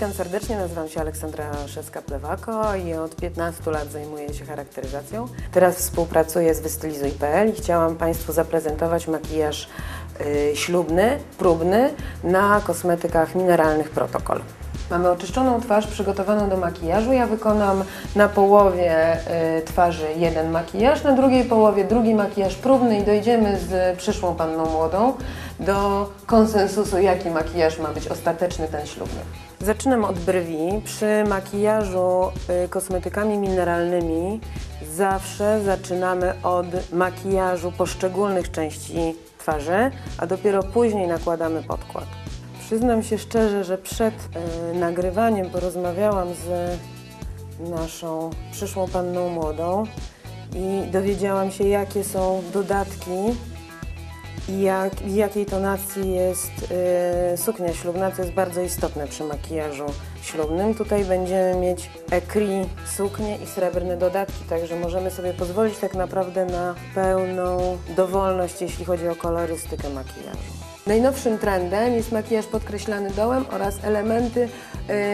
Witam serdecznie, nazywam się Aleksandra Szewska-Plewako i od 15 lat zajmuję się charakteryzacją. Teraz współpracuję z Wystylizuj.pl i chciałam Państwu zaprezentować makijaż y, ślubny, próbny na kosmetykach mineralnych Protokol. Mamy oczyszczoną twarz przygotowaną do makijażu. Ja wykonam na połowie y, twarzy jeden makijaż, na drugiej połowie drugi makijaż próbny i dojdziemy z przyszłą panną młodą do konsensusu, jaki makijaż ma być ostateczny, ten ślubny. Zaczynam od brwi. Przy makijażu y, kosmetykami mineralnymi zawsze zaczynamy od makijażu poszczególnych części twarzy, a dopiero później nakładamy podkład. Przyznam się szczerze, że przed y, nagrywaniem porozmawiałam z naszą przyszłą panną młodą i dowiedziałam się, jakie są dodatki jak, w jakiej tonacji jest y, suknia ślubna, co jest bardzo istotne przy makijażu ślubnym. Tutaj będziemy mieć ekri suknię i srebrne dodatki, także możemy sobie pozwolić tak naprawdę na pełną dowolność, jeśli chodzi o kolorystykę makijażu. Najnowszym trendem jest makijaż podkreślany dołem oraz elementy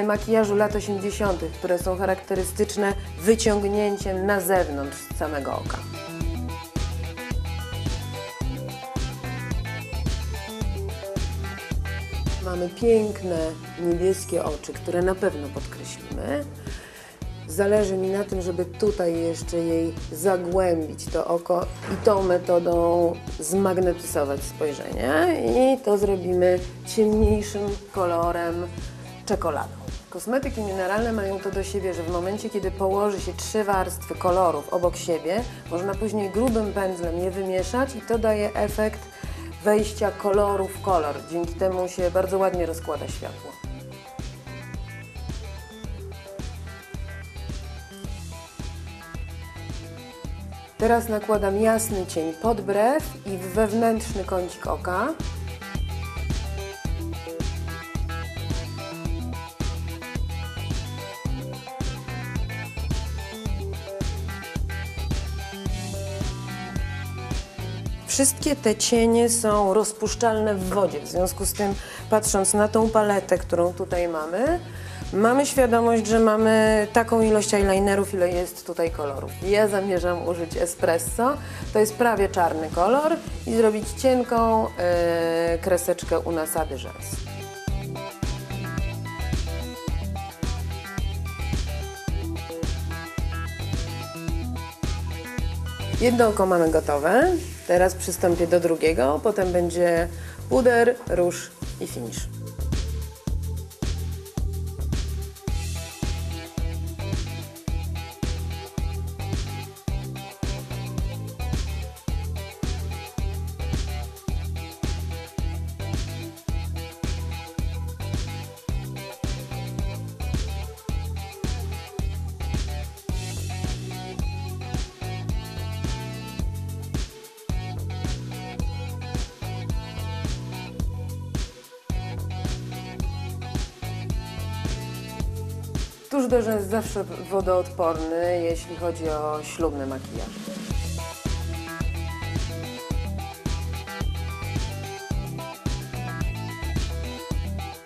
y, makijażu lat 80., które są charakterystyczne wyciągnięciem na zewnątrz samego oka. Mamy piękne niebieskie oczy, które na pewno podkreślimy. Zależy mi na tym, żeby tutaj jeszcze jej zagłębić to oko i tą metodą zmagnetyzować spojrzenie i to zrobimy ciemniejszym kolorem czekoladą. Kosmetyki mineralne mają to do siebie, że w momencie, kiedy położy się trzy warstwy kolorów obok siebie, można później grubym pędzlem je wymieszać i to daje efekt wejścia koloru w kolor. Dzięki temu się bardzo ładnie rozkłada światło. Teraz nakładam jasny cień pod brew i w wewnętrzny kącik oka. Wszystkie te cienie są rozpuszczalne w wodzie, w związku z tym patrząc na tą paletę, którą tutaj mamy, mamy świadomość, że mamy taką ilość eyelinerów, ile jest tutaj kolorów. Ja zamierzam użyć espresso, to jest prawie czarny kolor i zrobić cienką yy, kreseczkę u nasady rzęs. Jedno oko mamy gotowe. Teraz przystąpię do drugiego, potem będzie puder, róż i finish. Tuż do rzęs zawsze wodoodporny, jeśli chodzi o ślubny makijaż.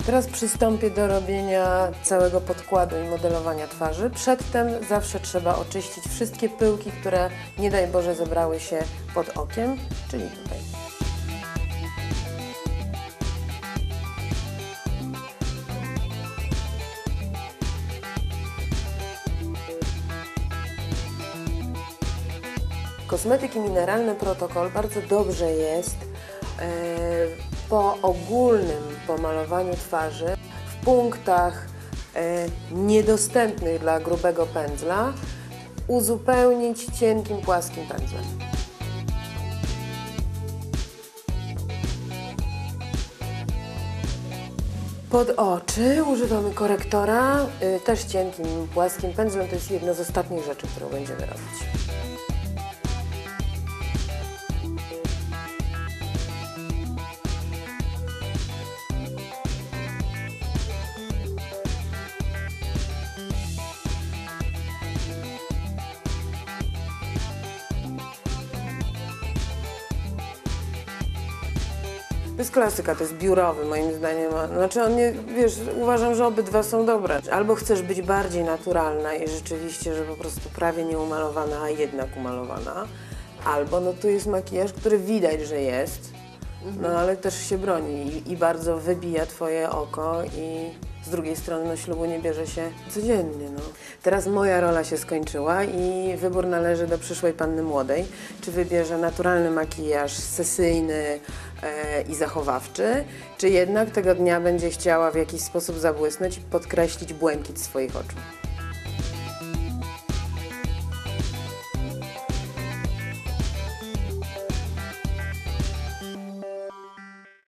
Teraz przystąpię do robienia całego podkładu i modelowania twarzy. Przedtem zawsze trzeba oczyścić wszystkie pyłki, które nie daj Boże zebrały się pod okiem, czyli tutaj. Kosmetyki mineralne protokol bardzo dobrze jest e, po ogólnym pomalowaniu twarzy w punktach e, niedostępnych dla grubego pędzla uzupełnić cienkim, płaskim pędzlem. Pod oczy używamy korektora, y, też cienkim, płaskim pędzlem. To jest jedna z ostatnich rzeczy, którą będziemy robić. Jest klasyka, to jest biurowy moim zdaniem. Znaczy on nie, wiesz, uważam, że obydwa są dobre. Albo chcesz być bardziej naturalna i rzeczywiście, że po prostu prawie nieumalowana, a jednak umalowana. Albo no tu jest makijaż, który widać, że jest, no ale też się broni i, i bardzo wybija twoje oko i z drugiej strony no ślubu nie bierze się codziennie, no. Teraz moja rola się skończyła i wybór należy do przyszłej panny młodej, czy wybierze naturalny makijaż sesyjny e, i zachowawczy, czy jednak tego dnia będzie chciała w jakiś sposób zabłysnąć i podkreślić błękit swoich oczu.